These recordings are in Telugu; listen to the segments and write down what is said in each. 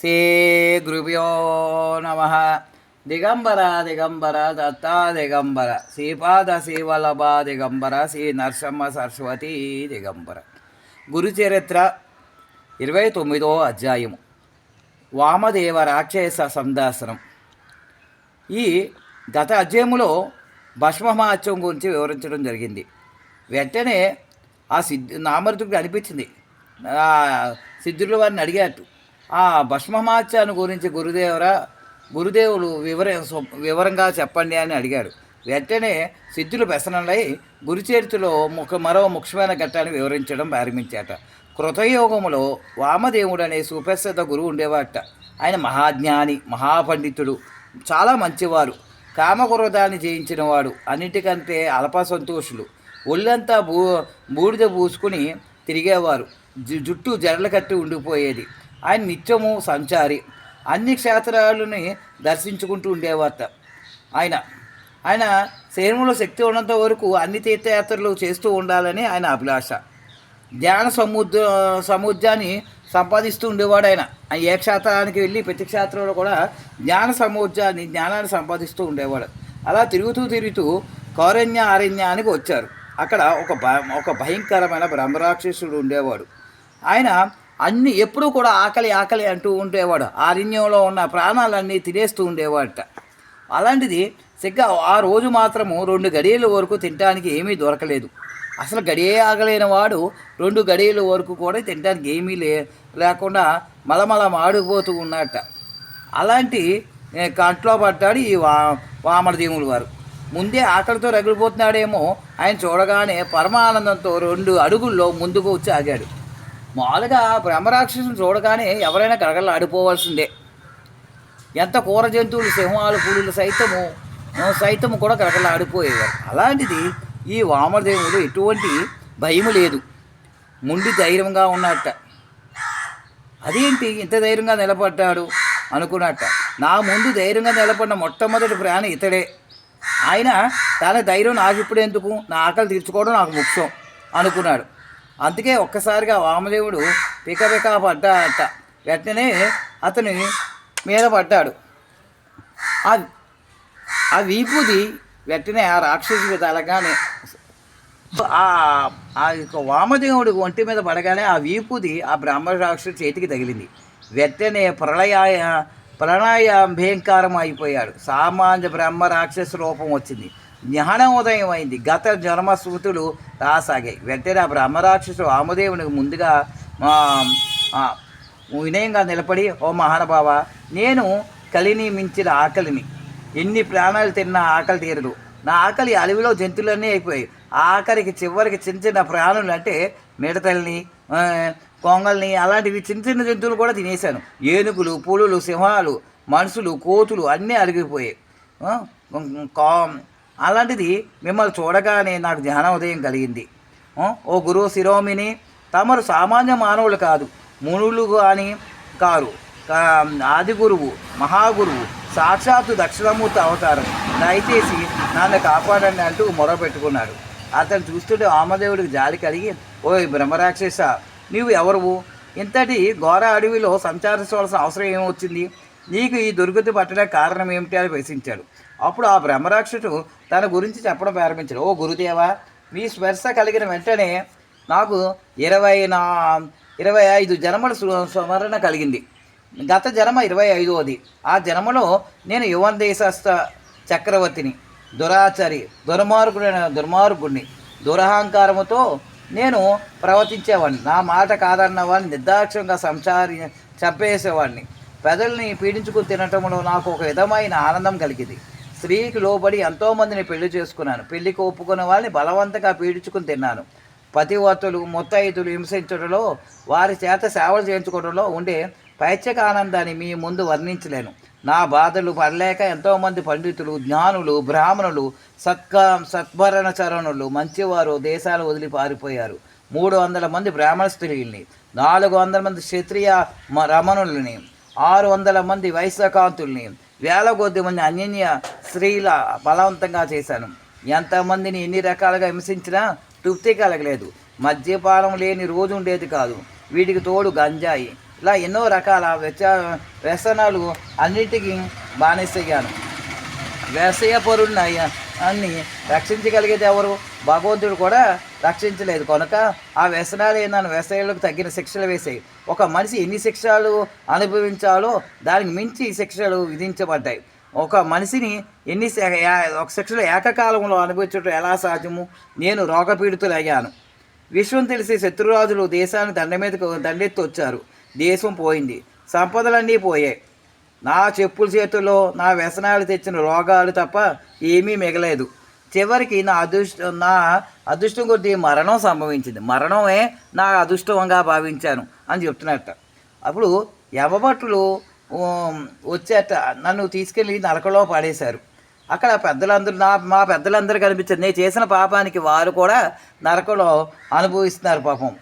శ్రీ గురుభ్యో నమ. దిగంబర దిగంబర దత్తా దిగంబర. శ్రీపాద శ్రీవల్లభ దిగంబర. శ్రీ నరసింహ సరస్వతి దిగంబర. గురు చరిత్ర ఇరవై తొమ్మిదో అధ్యాయము. వామదేవ రాక్షస సందాసనం. ఈ గత అధ్యాయములో భస్మమాత్యం గురించి వివరించడం జరిగింది. వెంటనే ఆ సిద్ధు నామరుతుడికి అనిపించింది. సిద్ధుల వారిని అడిగారు. ఆ భస్మమాత్యాన్ని గురించి గురుదేవరా గురుదేవులు వివర వివరంగా చెప్పండి అని అడిగాడు. వెంటనే సిద్ధులు వ్యసనలై గురుచేర్తిలో ముఖ మరో ముఖ్యమైన ఘట్టాన్ని వివరించడం ప్రారంభించాట. కృతయోగములో వామదేవుడు అనే సుప్రసిద్ధ గురువు ఉండేవాట. ఆయన మహాజ్ఞాని మహాపండితుడు చాలా మంచివారు. కామక్రోధాన్ని జయించినవాడు. అన్నిటికంటే అల్ప సంతోషులు. ఒళ్ళంతా బూ బూడిద పూసుకుని తిరిగేవారు. జుట్టు జడలు కట్టి ఉండిపోయేది. ఆయన నిత్యము సంచారి. అన్ని క్షేత్రాలని దర్శించుకుంటూ ఉండేవారట. ఆయన ఆయన శరీరంలో శక్తి ఉన్నంత వరకు అన్ని తీర్థయాత్రలు చేస్తూ ఉండాలని ఆయన అభిలాష. జ్ఞాన సముద్ర సముద్రాన్ని సంపాదిస్తూ ఉండేవాడు ఆయన. ఆయన ఏ క్షేత్రానికి వెళ్ళి ప్రతి క్షేత్రంలో కూడా జ్ఞాన సముద్రాన్ని జ్ఞానాన్ని సంపాదిస్తూ ఉండేవాడు. అలా తిరుగుతూ తిరుగుతూ కౌరణ్య అరణ్యానికి వచ్చారు. అక్కడ ఒక ఒక భయంకరమైన బ్రహ్మరాక్షసుడు ఉండేవాడు. ఆయన అన్ని ఎప్పుడూ కూడా ఆకలి ఆకలి అంటూ ఉండేవాడు. ఆ అరణ్యంలో ఉన్న ప్రాణాలన్నీ తినేస్తూ ఉండేవాడట. అలాంటిది సిగ్గా ఆ రోజు మాత్రము రెండు గడియల వరకు తినడానికి ఏమీ దొరకలేదు. అసలు గడియే ఆగలేని వాడు రెండు గడియల వరకు కూడా తినడానికి ఏమీ లే లేకుండా మలమల మాడిపోతూ ఉన్నట్ట అలాంటి కంట్లో పడ్డాడు ఈ వా వామరదేవులు వారు. ముందే ఆకలితో రగిలిపోతున్నాడేమో. ఆయన చూడగానే పరమానందంతో రెండు అడుగుల్లో ముందుకు వచ్చి ఆగాడు. మామూలుగా బ్రహ్మరాక్షసుని చూడగానే ఎవరైనా గడగల ఆడిపోవాల్సిందే. ఎంత కూర జంతువులు సింహాలు పులులు సైతము సైతము కూడా గడగల ఆడిపోయేవారు అలాంటిది ఈ వామదేవుడు ఎటువంటి భయము లేదు. ముండి ధైర్యంగా ఉన్నట్ట. అదేంటి ఇంత ధైర్యంగా నిలబడ్డాడు అనుకున్నట్ట. నా ముందు ధైర్యంగా నిలబడిన మొట్టమొదటి ప్రాణి ఇతడే. ఆయన తన ధైర్యం నాకు ఇప్పుడు ఎందుకు నా ఆకలి తీర్చుకోవడం నాకు ముఖ్యం అనుకున్నాడు. అందుకే ఒక్కసారిగా వామదేవుడు పికపిక పడ్డాడట. వెంటనే అతని మీద పడ్డాడు. ఆ ఆ వీపుది వెంటనే ఆ రాక్షసుడి తలగానే ఆ యొక్క వామదేవుడి ఒంటి మీద పడగానే ఆ వీపుది ఆ బ్రహ్మ రాక్షసు చేతికి తగిలింది. వెంటనే ప్రళయాయ ప్రణయ అయిపోయాడు. సామాన్య బ్రహ్మ రాక్షస రూపం వచ్చింది. జ్ఞానోదయం అయింది గత జన్మ స్మృతులు రాసాగాయి వెంటనే ఆ ఆమదేవునికి వామదేవునికి ముందుగా వినయంగా నిలబడి ఓ మహానుభావ నేను కలిని మించిన ఆకలిని. ఎన్ని ప్రాణాలు తిన్నా ఆకలి తీరదు. నా ఆకలి అడవిలో జంతువులన్నీ అయిపోయాయి. ఆఖరికి చివరికి చిన్న చిన్న ప్రాణులు అంటే మిడతల్ని కొంగల్ని అలాంటివి చిన్న చిన్న జంతువులు కూడా తినేశాను. ఏనుగులు పులులు సింహాలు మనుషులు కోతులు అన్నీ అరిగిపోయాయి. కా- అలాంటిది మిమ్మల్ని చూడగానే నాకు జ్ఞానోదయం కలిగింది. ఓ గురువు శిరోమిని తమరు సామాన్య మానవులు కాదు మునులు కానీ కారు. ఆది గురువు మహాగురువు సాక్షాత్తు దక్షిణమూర్తి అవతారం. దయచేసి నన్ను కాపాడండి అంటూ మొరపెట్టుకున్నాడు అతను చూస్తుంటే వామదేవుడికి జాలి కలిగి ఓయ్ బ్రహ్మరాక్షస నీవు ఎవరువు? ఇంతటి ఘోర అడవిలో సంచరించవలసిన అవసరం ఏమొచ్చింది? నీకు ఈ దుర్గతి పట్టడానికి కారణం ఏమిటి అని ప్రశ్నించాడు. అప్పుడు ఆ బ్రహ్మరాక్షసుడు తన గురించి చెప్పడం ప్రారంభించాడు. ఓ గురుదేవా మీ స్పర్శ కలిగిన వెంటనే నాకు ఇరవై నా ఇరవై ఐదు జన్మల స్మరణ కలిగింది. గత జన్మ ఇరవై ఐదవది ఆ జన్మలో నేను యువన దేశస్థ చక్రవర్తిని దురాచారి దుర్మార్గుడైన దుర్మార్గుడిని దురహంకారముతో నేను ప్రవర్తించేవాడిని నా మాట కాదన్న వాడిని నిర్దాక్ష్యంగా సంచారి చంపేసేవాడిని ప్రజల్ని పీడించుకుని తినటంలో నాకు ఒక విధమైన ఆనందం కలిగింది. స్త్రీకి లోబడి ఎంతోమందిని పెళ్ళి చేసుకున్నాను. పెళ్ళికి ఒప్పుకున్న వాళ్ళని బలవంతంగా పీడించుకుని తిన్నాను. పతివర్తులు ముత్తైదులు హింసించడంలో వారి చేత సేవలు చేయించుకోవడంలో ఉండే పైచక ఆనందాన్ని మీ ముందు వర్ణించలేను. నా బాధలు పడలేక ఎంతోమంది పండితులు జ్ఞానులు బ్రాహ్మణులు సత్క సత్భరణ చరణులు మంచివారు దేశాలు వదిలి పారిపోయారు. మూడు వందల మంది బ్రాహ్మణ స్త్రీల్ని నాలుగు వందల మంది క్షత్రియ రమణుల్ని ఆరు వందల మంది వైశ్యకాంతుల్ని వేల కొద్ది మంది అన్యన్య స్త్రీల బలవంతంగా చేశాను. ఎంతమందిని ఎన్ని రకాలుగా హింసించినా తృప్తి కలగలేదు. మద్యపానం లేని రోజు ఉండేది కాదు. వీటికి తోడు గంజాయి. ఇలా ఎన్నో రకాల వ్యచ వ్యసనాలు అన్నిటికీ బానిసయ్యాను. వ్యవసాయ అయ్యా అన్ని రక్షించగలిగేది ఎవరు? భగవంతుడు కూడా రక్షించలేదు. కనుక ఆ వ్యసనాలు ఏందని వ్యసనాలకు తగిన శిక్షలు వేసాయి. ఒక మనిషి ఎన్ని శిక్షలు అనుభవించాలో దానికి మించి శిక్షలు విధించబడ్డాయి. ఒక మనిషిని ఎన్ని ఒక శిక్షలు ఏకకాలంలో అనుభవించడం ఎలా సాధ్యము? నేను రోగపీడితులయ్యాను. విశ్వం తెలిసి శత్రురాజులు దేశాన్ని దండ మీదకు దండెత్తి వచ్చారు. దేశం పోయింది. సంపదలన్నీ పోయాయి. నా చెప్పుల చేతుల్లో నా వ్యసనాలు తెచ్చిన రోగాలు తప్ప ఏమీ మిగలేదు. చివరికి నా అదృష్టం నా అదృష్టం కొద్ది మరణం సంభవించింది. మరణమే నా అదృష్టంగా భావించాను అని చెప్తున్నట్ట. అప్పుడు యమభట్టులు వచ్చేట నన్ను తీసుకెళ్ళి నరకలో పడేశారు. అక్కడ పెద్దలందరూ నా మా పెద్దలందరూ కనిపించారు. నేను చేసిన పాపానికి వారు కూడా నరకలో అనుభవిస్తున్నారు పాపం.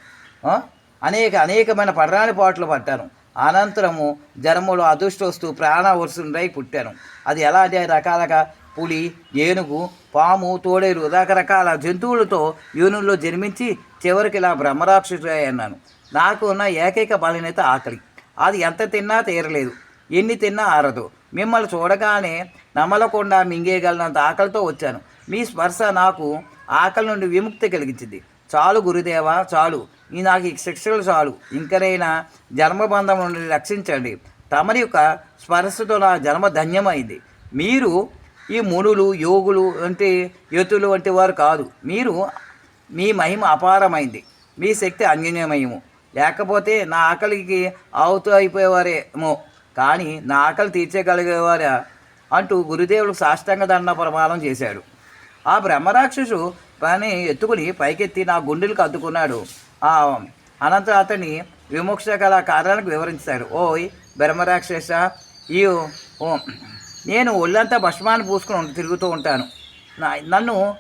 అనేక అనేకమైన పడరాని పాటలు పట్టాను. అనంతరము జన్మలో అదృష్టవస్తు ప్రాణవర్షుడై పుట్టాను. అది ఎలా అంటే రకాలుగా పులి ఏనుగు పాము తోడేలు రకరకాల జంతువులతో యూనుల్లో జన్మించి చివరికి ఇలా బ్రహ్మరాక్షసుడై అన్నాను. నాకు ఉన్న ఏకైక బలహీనత ఆకలి. అది ఎంత తిన్నా తీరలేదు. ఎన్ని తిన్నా ఆరదు. మిమ్మల్ని చూడగానే నమ్మలకుండా మింగేయగలనంత ఆకలితో వచ్చాను. మీ స్పర్శ నాకు ఆకలి నుండి విముక్తి కలిగించింది. చాలు గురుదేవ చాలు. ఈ నాకు ఈ శిక్షలు చాలు. ఇంకనైనా జన్మబంధం నుండి రక్షించండి. తమరి యొక్క స్పర్శతో నా జన్మ ధన్యమైంది. మీరు ఈ మునులు యోగులు అంటే యతులు వంటి వారు కాదు. మీరు మీ మహిమ అపారమైంది. మీ శక్తి అన్యమయము లేకపోతే నా ఆకలికి ఆవుతూ అయిపోయేవారేమో. కానీ నా ఆకలి తీర్చగలిగేవారా? అంటూ గురుదేవుడు సాష్టంగ దండ ప్రమాణం చేశాడు. ఆ బ్రహ్మరాక్షసు పని ఎత్తుకుని పైకెత్తి నా గుండెలకు అద్దుకున్నాడు. ఆ అనంతరం అతని విమోక్ష గల కారణానికి వివరించాడు. ఓయ్ బ్రహ్మరాక్షస ఈ ఓ నేను ఒళ్ళంతా భస్మాన్ని పూసుకుని తిరుగుతూ ఉంటాను. నా- నన్ను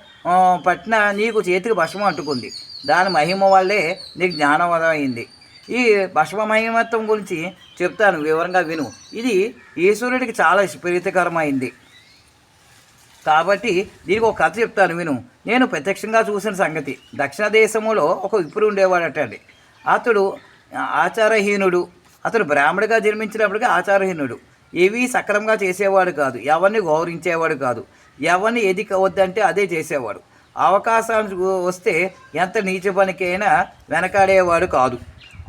పట్టిన నీకు చేతికి భస్మం అంటుకుంది. దాని మహిమ వల్లే నీకు జ్ఞానవదం అయింది. ఈ భస్మ మహిమత్వం గురించి చెప్తాను వివరంగా విను. ఇది ఈశ్వరుడికి చాలా ప్రీతికరమైంది కాబట్టి దీనికి ఒక కథ చెప్తాను విను. నేను ప్రత్యక్షంగా చూసిన సంగతి. దక్షిణ దేశంలో ఒక విప్పుడు ఉండేవాడటండి. అతడు ఆచారహీనుడు. అతడు బ్రాహ్మడిగా జన్మించినప్పటికీ ఆచారహీనుడు. ఏవి సక్రమంగా చేసేవాడు కాదు. ఎవరిని గౌరవించేవాడు కాదు. ఎవరిని ఏది వద్దంటే అదే చేసేవాడు. అవకాశాలు వస్తే ఎంత నీచ పనికైనా వెనకాడేవాడు కాదు.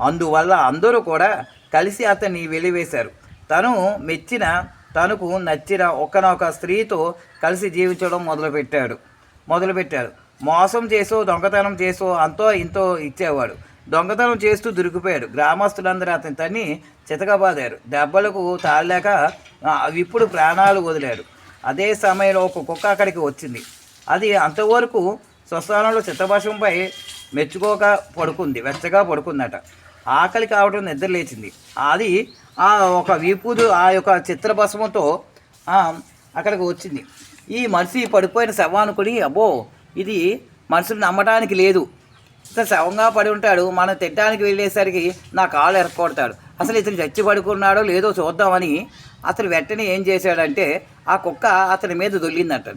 అందువల్ల అందరూ కూడా కలిసి అతన్ని వెలివేశారు. తను మెచ్చిన తనకు నచ్చిన ఒకనొక స్త్రీతో కలిసి జీవించడం మొదలుపెట్టాడు. మొదలుపెట్టాడు. మోసం చేసో దొంగతనం చేసో అంతో ఇంతో ఇచ్చేవాడు. దొంగతనం చేస్తూ దొరికిపోయాడు. గ్రామస్తులందరూ అతని తన్ని చితకబాదారు. దెబ్బలకు తాళలేక ఇప్పుడు ప్రాణాలు వదిలాడు. అదే సమయంలో ఒక కుక్క అక్కడికి వచ్చింది. అది అంతవరకు స్వస్థానంలో చిత్తభాషంపై మెచ్చుకోక పడుకుంది వెచ్చగా పడుకుందట. ఆకలి కావడం నిద్ర లేచింది. అది ఆ ఒక వీపుదు ఆ యొక్క చిత్రభస్మంతో అక్కడికి వచ్చింది. ఈ మనిషి పడిపోయిన శవానుకుని అబ్బో ఇది మనుషులు నమ్మటానికి లేదు. శవంగా పడి ఉంటాడు. మనం తిట్టడానికి వెళ్ళేసరికి నా కాళ్ళు ఎరక్కొడతాడు. అసలు ఇతను చచ్చి పడుకున్నాడో లేదో చూద్దామని అతను వెంటనే ఏం చేశాడంటే ఆ కుక్క అతని మీద దొల్లిందంట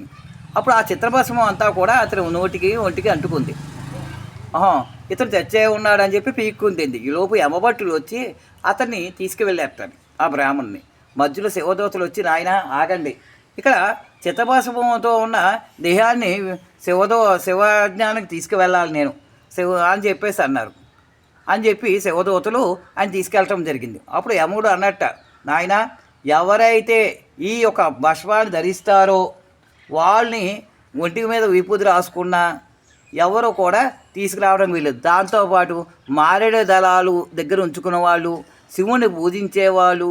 అప్పుడు ఆ చిత్రభస్మం అంతా కూడా అతని నోటికి ఒంటికి అంటుకుంది. ఆహా ఇతను చచ్చే ఉన్నాడని చెప్పి పీక్కుంది ఈ లోపు యమభట్టులు వచ్చి అతన్ని తీసుకువెళ్ళేస్తాను ఆ బ్రాహ్మణ్ణి. మధ్యలో శివదోతలు వచ్చి నాయన ఆగండి. ఇక్కడ చిత్తభాసభంతో ఉన్న దేహాన్ని శివదో శివజ్ఞానికి తీసుకువెళ్ళాలి నేను. శివ అని చెప్పేసి అన్నారు. అని చెప్పి శివదూతలు ఆయన తీసుకెళ్ళటం జరిగింది. అప్పుడు యముడు అన్నట్ట నాయన ఎవరైతే ఈ యొక్క భస్మాన్ని ధరిస్తారో వాళ్ళని ఒంటి మీద విపుది రాసుకున్నా ఎవరు కూడా తీసుకురావడం వీళ్ళు దాంతోపాటు మారేడు దళాలు దగ్గర ఉంచుకున్న వాళ్ళు శివుని పూజించేవాళ్ళు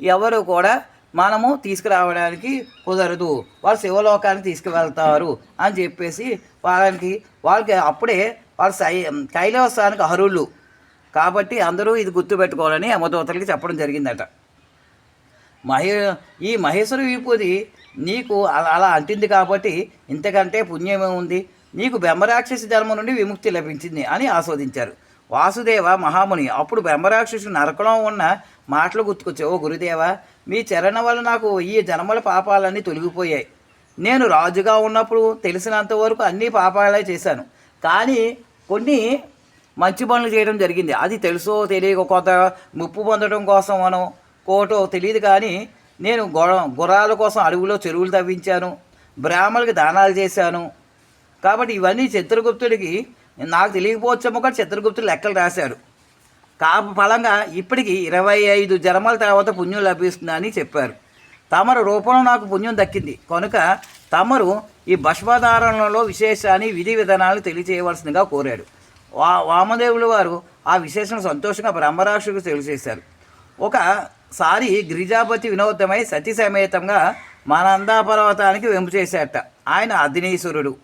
ఎవరు కూడా మనము తీసుకురావడానికి కుదరదు. వాళ్ళు శివలోకానికి తీసుకువెళ్తారు అని చెప్పేసి వాళ్ళకి వాళ్ళకి అప్పుడే వాళ్ళు సై కైలాసానికి అర్హులు. కాబట్టి అందరూ ఇది గుర్తుపెట్టుకోవాలని యమదూతలకి చెప్పడం జరిగిందట. మహే ఈ మహేశ్వర విభూది నీకు అలా అలా అంటింది కాబట్టి ఇంతకంటే పుణ్యమే ఉంది. నీకు బ్రహ్మరాక్షసి జన్మ నుండి విముక్తి లభించింది అని ఆస్వాదించారు. వాసుదేవ మహాముని అప్పుడు బ్రహ్మరాక్షసు నరకలో ఉన్న మాటలు గుర్తుకొచ్చాయి ఓ గురుదేవ మీ చరణ వల్ల నాకు ఈ జన్మల పాపాలన్నీ తొలగిపోయాయి. నేను రాజుగా ఉన్నప్పుడు తెలిసినంత వరకు అన్ని పాపాలే చేశాను. కానీ కొన్ని మంచి పనులు చేయడం జరిగింది. అది తెలుసో తెలియక కొంత ముప్పు పొందడం కోసం మనం కోటో తెలియదు కానీ నేను గుర్రాల కోసం అడవిలో చెరువులు తవ్వించాను బ్రాహ్మణులకి దానాలు చేశాను. కాబట్టి ఇవన్నీ చిత్రగుప్తుడికి నాకు తెలియకపోవచ్చేమో కానీ చిత్రగుప్తుడు లెక్కలు రాశాడు. కా ఫలంగా ఇప్పటికి ఇరవై ఐదు జన్మల తర్వాత పుణ్యం లభిస్తుందని చెప్పారు. తమరు రూపంలో నాకు పుణ్యం దక్కింది. కనుక తమరు ఈ భస్మధారణలో విశేషాన్ని విధి విధానాలు తెలియజేయవలసిందిగా కోరాడు. వా వామదేవులు వారు ఆ విశేషం సంతోషంగా బ్రహ్మరాక్షుకు తెలియజేశారు. ఒకసారి గిరిజాపతి వినోదమై సతీ సమేతంగా మానందా పర్వతానికి వెంపు చేశాట ఆయన అగ్నీశ్వరుడు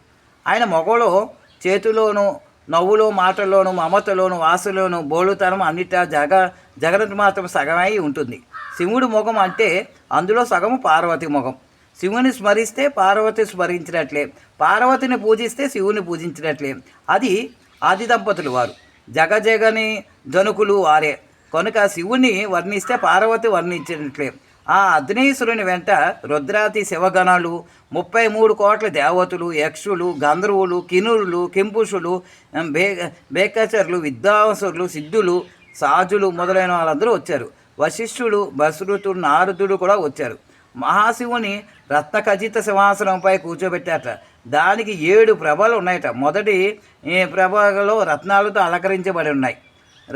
ఆయన మొగలో చేతిలోనూ నవ్వులో మాటల్లోను మమతలోను వాసులోను బోలుతనం అన్నిట జగ జగన్ మాత్రం సగమై ఉంటుంది. శివుడి ముఖం అంటే అందులో సగము పార్వతి ముఖం శివుని స్మరిస్తే పార్వతి స్మరించినట్లే. పార్వతిని పూజిస్తే శివుని పూజించినట్లే. అది ఆది దంపతులు వారు. జగజగని జనుకులు వారే. కనుక శివుని వర్ణిస్తే పార్వతి వర్ణించినట్లే. ఆ అగ్నేశ్వరుని వెంట రుద్రాతి శివగణాలు ముప్పై మూడు కోట్ల దేవతలు యక్షులు గంధర్వులు కినురులు కింపుషులు బే బేకచరులు విద్వాంసులు సిద్ధులు సాజులు మొదలైన వాళ్ళందరూ వచ్చారు. వశిష్ఠుడు బసురుతుడు నారదుడు కూడా వచ్చారు. మహాశివుని రత్న ఖచిత సింహాసనంపై కూర్చోబెట్టారట. దానికి ఏడు ప్రభలు ఉన్నాయట. మొదటి ఈ ప్రభలో రత్నాలతో అలంకరించబడి ఉన్నాయి.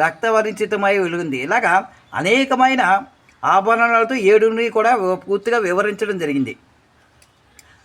రక్తవర్ణించితమై వెలుగుంది. ఇలాగా అనేకమైన ఆభరణాలతో ఏడుని కూడా పూర్తిగా వివరించడం జరిగింది.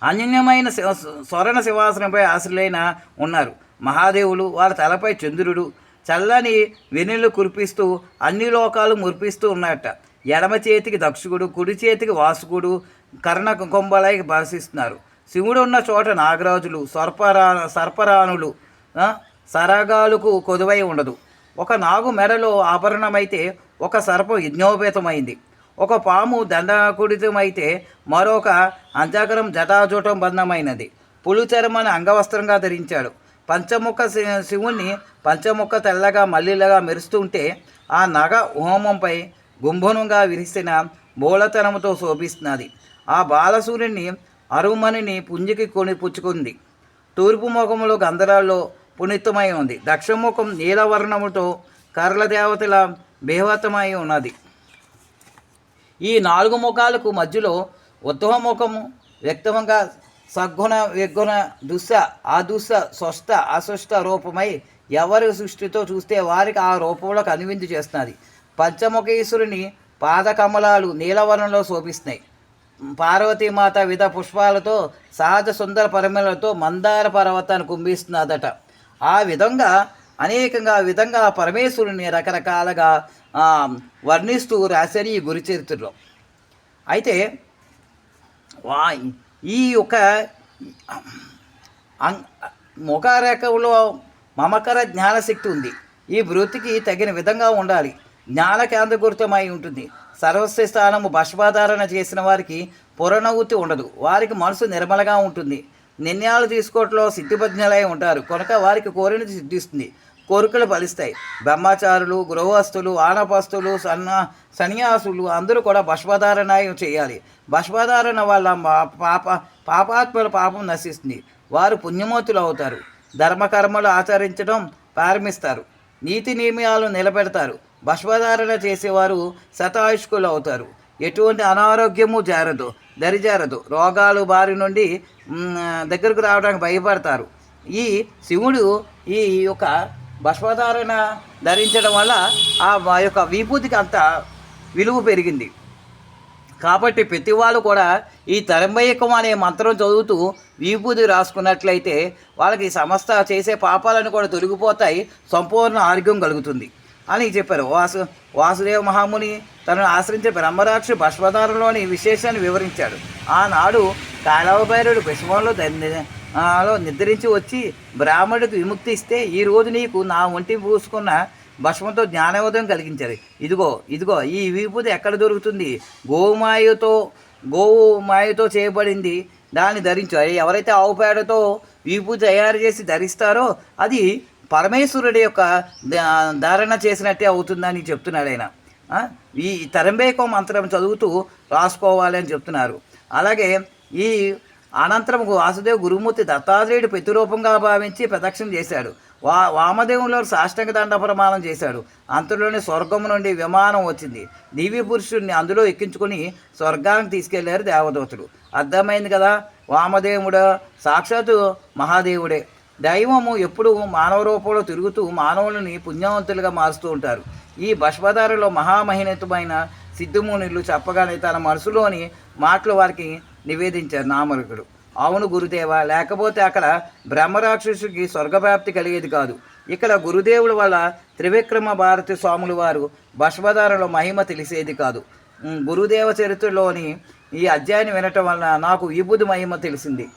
అన్యమైన స్వరణ స్వర్ణ శివాసనంపై ఆశ్రులైన ఉన్నారు. మహాదేవులు వారి తలపై చంద్రుడు చల్లని వెన్నెలు కురిపిస్తూ అన్ని లోకాలు మురిపిస్తూ ఉన్నాయట. ఎడమ చేతికి దక్షుడు కుడి చేతికి వాసుకుడు కర్ణ కొంబలై భాషిస్తున్నారు. శివుడు ఉన్న చోట నాగరాజులు సర్పరా సర్పరాణులు ఆ, సరగాలకు కొదువై ఉండదు. ఒక నాగు మెడలో ఆభరణమైతే ఒక సర్పం యజ్ఞోపేతమైంది. ఒక పాము దండకుడితమైతే మరొక అంజాకరం జటాజూటం బంధమైనది. పులుచరమని అంగవస్త్రంగా ధరించాడు. పంచముఖ శి- శివుణ్ణి పంచముఖ తెల్లగా మల్లిలగా మెరుస్తుంటే ఆ నగ హోమంపై గుంభనుగా విరిసిన మూలతనముతో శోభిస్తున్నది. ఆ బాలసూర్యుని అరుమణిని పుంజికి కొని పుచ్చుకుంది. తూర్పు ముఖములో గంధరాల్లో పునీతమై ఉంది. దక్షిణముఖం నీలవర్ణముతో కర్ల దేవతల బేహతమై ఉన్నది. ఈ నాలుగు ముఖాలకు మధ్యలో ఉత్తమ ముఖము వ్యక్తమంగా సద్గుణ విగుణ దుస్స అదుస్స స్వస్థ అస్వస్థ రూపమై ఎవరి సృష్టితో చూస్తే వారికి ఆ రూపంలో కనువిందు చేస్తున్నది. పంచముఖేశ్వరుని పాదకమలాలు నీలవర్ణంలో శోభిస్తున్నాయి. పార్వతీమాత విధ పుష్పాలతో సహజ సుందర పరిమళతో మందార పర్వతాన్ని కుంభిస్తున్నదట. ఆ విధంగా అనేకంగా ఆ విధంగా పరమేశ్వరుని రకరకాలుగా వర్ణిస్తూ రాశారు ఈ గురు చరిత్రలో. అయితే వా ఈ యొక్క అం- ముఖరేఖలో మమకర జ్ఞానశక్తి ఉంది. ఈ వృత్తికి తగిన విధంగా ఉండాలి. జ్ఞాన కేంద్రకృతమై ఉంటుంది. సర్వస్వ స్థానము భస్మాధారణ చేసిన వారికి పురనవ్వుతి ఉండదు. వారికి మనసు నిర్మలగా ఉంటుంది. నిర్ణయాలు తీసుకోవట్లో సిద్ధిపజ్ఞలై ఉంటారు. కనుక వారికి కోరినది సిద్ధిస్తుంది. కోరికలు ఫలిస్తాయి. బ్రహ్మచారులు గృహస్థులు ఆనపస్తులు సన్న సన్యాసులు అందరూ కూడా భస్మధారణ చేయాలి. భస్మధారణ వల్ల మా పాప పాపాత్మల పాపం నశిస్తుంది. వారు పుణ్యమూర్తులు అవుతారు. ధర్మకర్మలు ఆచరించడం ప్రారంభిస్తారు. నీతి నియమాలు నిలబెడతారు. భస్మధారణ చేసేవారు శతాయుష్కులు అవుతారు ఎటువంటి అనారోగ్యము జారదు దరిజారదు. రోగాలు బారి నుండి దగ్గరకు రావడానికి భయపడతారు. ఈ శివుడు ఈ యొక్క భస్మధారణ ధరించడం వల్ల ఆ యొక్క విభూతికి అంత విలువ పెరిగింది. కాబట్టి ప్రతి వాళ్ళు కూడా ఈ తరంబయకం అనే మంత్రం చదువుతూ విభూతి రాసుకున్నట్లయితే వాళ్ళకి సమస్త చేసే పాపాలను కూడా తొలగిపోతాయి సంపూర్ణ ఆరోగ్యం కలుగుతుంది. అని చెప్పారు. వాసు వాసుదేవ మహాముని తనను ఆశ్రయించే బ్రహ్మరాక్షు భస్మధారంలోని విశేషాన్ని వివరించాడు. ఆనాడు కాలవభైరుడు విషమంలో లో నిద్రించి వచ్చి బ్రాహ్మణుడికి విముక్తి ఇస్తే ఈ రోజు నీకు నా ఒంటి పూసుకున్న భస్మంతో జ్ఞానోదయం కలిగించారు ఇదిగో ఇదిగో ఈ విభూతి ఎక్కడ దొరుకుతుంది? గోమాయతో గోవు మాయతో చేయబడింది. దాన్ని ధరించు. ఎవరైతే ఆవు పేడతో విభూతి తయారు చేసి ధరిస్తారో అది పరమేశ్వరుడి యొక్క ధారణ చేసినట్టే అవుతుందని చెప్తున్నాడు ఆయన. ఈ తరంబేకం మంత్రం చదువుతూ రాసుకోవాలి అని చెప్తున్నారు. అలాగే ఈ అనంతరం వాసుదేవ్ గురుమూర్తి దత్తాత్రేయుడు ప్రతిరూపంగా భావించి ప్రదక్షిణ చేశాడు. వా వామదేవులో సాష్టంగ దండ ప్రమాణం చేశాడు. అంతలోనే స్వర్గం నుండి విమానం వచ్చింది. దివ్య పురుషుడిని అందులో ఎక్కించుకొని స్వర్గానికి తీసుకెళ్ళారు దేవదూతుడు. అర్థమైంది కదా? వామదేవుడు సాక్షాత్తు మహాదేవుడే. దైవము ఎప్పుడూ మానవ రూపంలో తిరుగుతూ మానవులని పుణ్యవంతులుగా మారుస్తూ ఉంటారు. ఈ భస్మధారలో మహామహినతమైన సిద్ధుమునులు చెప్పగానే తన మనసులోని మాటలు వారికి నివేదించారు నామరుకుడు. అవును గురుదేవ లేకపోతే అక్కడ బ్రహ్మరాక్షసుకి స్వర్గవ్యాప్తి కలిగేది కాదు. ఇక్కడ గురుదేవుల వల్ల త్రివిక్రమ భారతి స్వాములు వారు భస్మధారలో మహిమ తెలిసేది కాదు. గురుదేవ చరిత్రలోని ఈ అధ్యాయాన్ని వినటం వలన నాకు విభుది మహిమ తెలిసింది.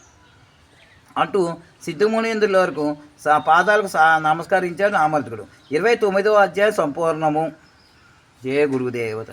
అంటూ సిద్ధుమునీంద్రుల వరకు సా పాదాలకు సా నమస్కరించాడు నామర్తుడు ఇరవై తొమ్మిదవ అధ్యాయం సంపూర్ణము. జయ గురుదేవత